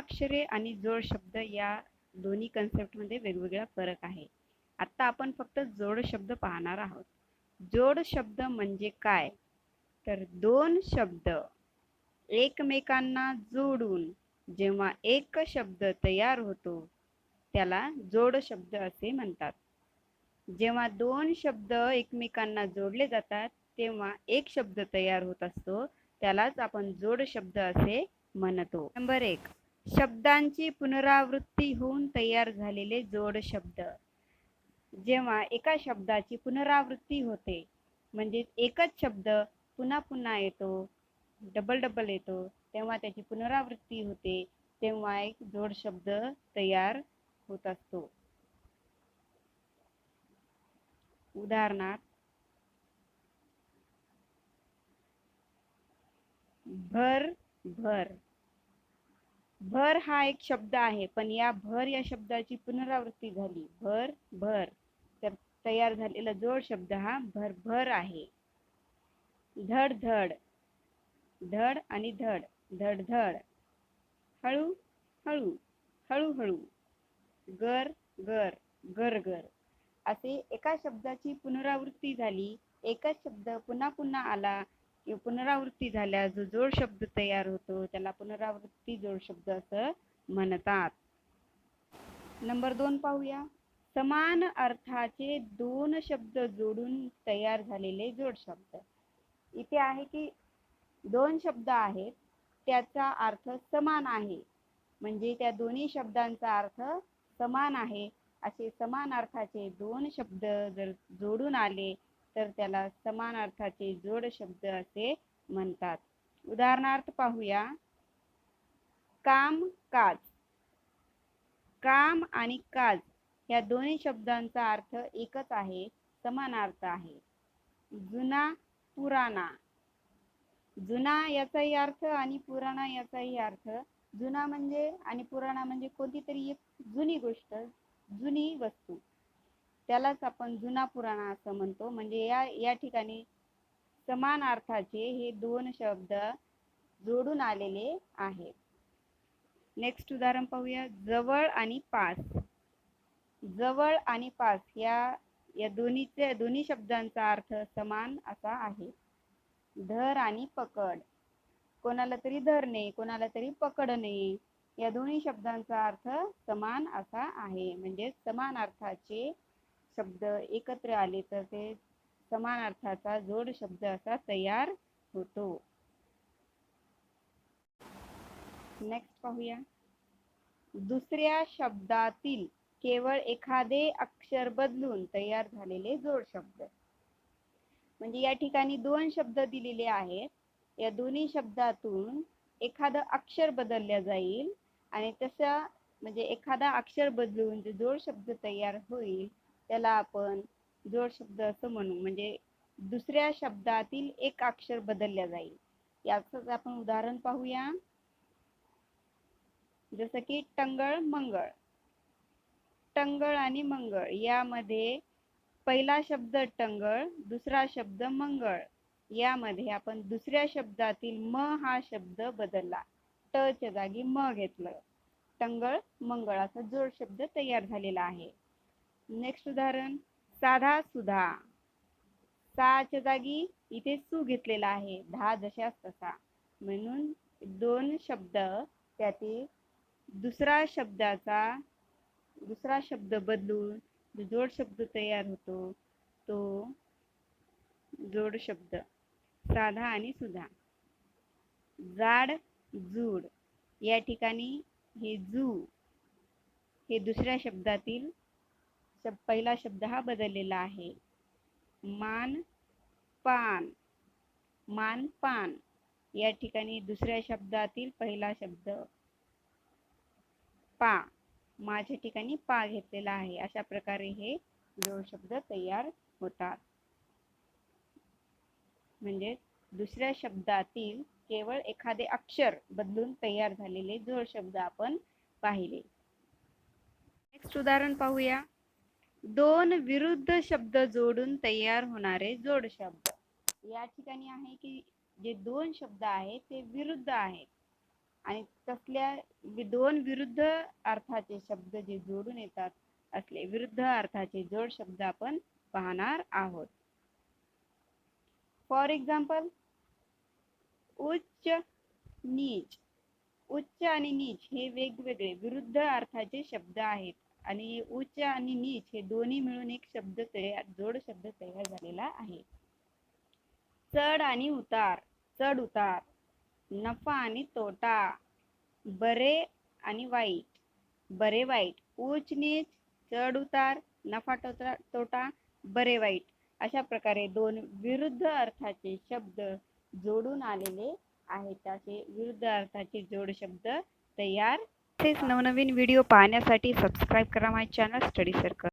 अक्षरे आणि जोड शब्द या दोन्ही कन्सेप्टमध्ये वेगवेगळा फरक आहे. आत्ता आपण फक्त जोड शब्द पाहणार आहोत. जोड शब्द म्हणजे काय? तर दोन शब्द एकमेकांना जोडून जेव्हा एक शब्द तयार होतो त्याला जोड शब्द असे म्हणतात. जेव्हा दोन शब्द एकमेकांना जोडले जातात तेव्हा एक शब्द तयार होत असतो त्यालाच आपण जोड शब्द असे म्हणतो. नंबर एक शब्दांची पुनरावृत्ती होऊन तयार झालेले जोड शब्द. जेव्हा एका शब्दाची पुनरावृत्ती होते म्हणजे एकच शब्द पुन्हा पुन्हा येतो डबल डबल येतो तेव्हा त्याची पुनरावृत्ती होते तेव्हा एक जोड शब्द तयार होत असतो. उदाहरणार्थ भर भर. भर हा एक शब्द आहे पण या भर या शब्दाची पुनरावृत्ती झाली. भर भर. तर तयार झालेला जोड शब्द हा भरभर आहे. धड धड. धड आणि धड. धड धड. हळू हळू. हळूहळू गर गर. गर गर. असे एका शब्दाची पुनरावृत्ती झाली. एकच शब्द पुन्हा पुन्हा आला. की पुनरावृत्ती झाल्या जो जोड शब्द तयार होतो त्याला पुनरावृत्ती जोड शब्द असं म्हणतात. नंबर दोन पाहूया. समान अर्थाचे दोन शब्द जोडून तयार झालेले जोड शब्द. इथे आहे की दोन शब्द आहेत त्याचा अर्थ समान आहे. म्हणजे त्या दोन्ही शब्दांचा अर्थ समान आहे. असे समान अर्थाचे दोन शब्द जर जोडून आले तर त्याला समान अर्थाचे जोड शब्द असे म्हणतात. उदाहरणार्थ पाहूया. काम काज. काम आणि काज या दोन्ही शब्दांचा अर्थ एकच आहे समान अर्थ आहे. जुना पुराणा. जुना याचाही अर्थ आणि पुराणा याचाही अर्थ. जुना म्हणजे आणि पुराणा म्हणजे कोणती तरी एक जुनी गोष्ट जुनी वस्तू. त्यालाच आपण जुना पुराणा असं म्हणतो. म्हणजे या या ठिकाणी समान अर्थाचे हे दोन शब्द जोडून आलेले आहेत. नेक्स्ट उदाहरण पाहूया. जवळ आणि पास. जवळ आणि पास या या दोन्हीचे दोन्ही शब्दांचा अर्थ समान असा आहे. धर आणि पकड. कोणाला तरी धरणे कोणाला तरी पकडणे या दोन्ही शब्दांचा अर्थ समान असा आहे. म्हणजे समान अर्थाचे शब्द एकत्र आले तर ते समान अर्थाचा जोड शब्द असा तयार होतो. नेक्स्ट पाहूया. दुसऱ्या शब्दातील केवळ एखादे अक्षर बदलून तयार झालेले जोड शब्द. म्हणजे या ठिकाणी दोन शब्द दिलेले आहेत. या दोन्ही शब्दातून एखादं अक्षर बदलल्या जाईल आणि तसा म्हणजे एखादा अक्षर बदलून जो जोड शब्द तयार होईल त्याला आपण जोड शब्द असं म्हणू. म्हणजे दुसऱ्या शब्दातील एक अक्षर बदलल्या जाईल. याच आपण उदाहरण पाहूया. जसं की टंगळ मंगळ. टंगळ आणि मंगळ यामध्ये पहिला शब्द टंगळ दुसरा शब्द मंगळ. यामध्ये आपण दुसऱ्या शब्दातील म हा शब्द बदलला. ट च्या जागी म घेतलं. टंगळ मंगळ असा जोड शब्द तयार झालेला आहे. नेक्स्ट उदाहरण साधा सुधा. सहाच्या जागी इथे सु घेतलेला आहे. दहा जशास तसा म्हणून दोन शब्द त्यातील दुसरा शब्दाचा दुसरा शब्द बदलून जो जोड शब्द तयार होतो तो जोड शब्द. साधा आणि सुधा. जाड जूड. या ठिकाणी हे जू हे दुसऱ्या शब्दातील शब पहिला शब्द हा बदललेला आहे. मान पान. मान पान. या ठिकाणी दुसऱ्या शब्दातील पहिला शब्द पा. माझ्या ठिकाणी पा घेतलेला आहे. अशा प्रकारे हे जोड शब्द तयार होतात. म्हणजे दुसऱ्या शब्दातील केवळ एखादे अक्षर बदलून तयार झालेले जोड शब्द आपण पाहिले. नेक्स्ट उदाहरण पाहूया. दोन विरुद्ध शब्द जोडून तयार होणारे जोड शब्द. या ठिकाणी आहे की जे दोन शब्द आहेत ते विरुद्ध आहेत. आणि तसल्या दोन विरुद्ध अर्थाचे शब्द जे जोडून येतात असले विरुद्ध अर्थाचे जोड शब्द आपण पाहणार आहोत. फॉर एक्झाम्पल उच्च नीच. उच्च आणि नीच हे वेगवेगळे विरुद्ध अर्थाचे शब्द आहेत. आणि उच्च आणि नीच हे दोन्ही मिळून एक शब्द तयार जोड शब्द तयार झालेला आहे. चढ आणि उतार चढ उतार नफा आणि तोटा बरे आणि वाईट बरे वाईट उच्च नीच चढ उतार नफा तोटा तोटा बरे वाईट अशा प्रकारे दोन विरुद्ध अर्थाचे शब्द जोडून आलेले आहेत. असे विरुद्ध अर्थाचे जोड शब्द तयार असेच नवनवीन व्हिडिओ पाहण्यासाठी सबस्क्राईब करा माझे चॅनल स्टडी सर्कल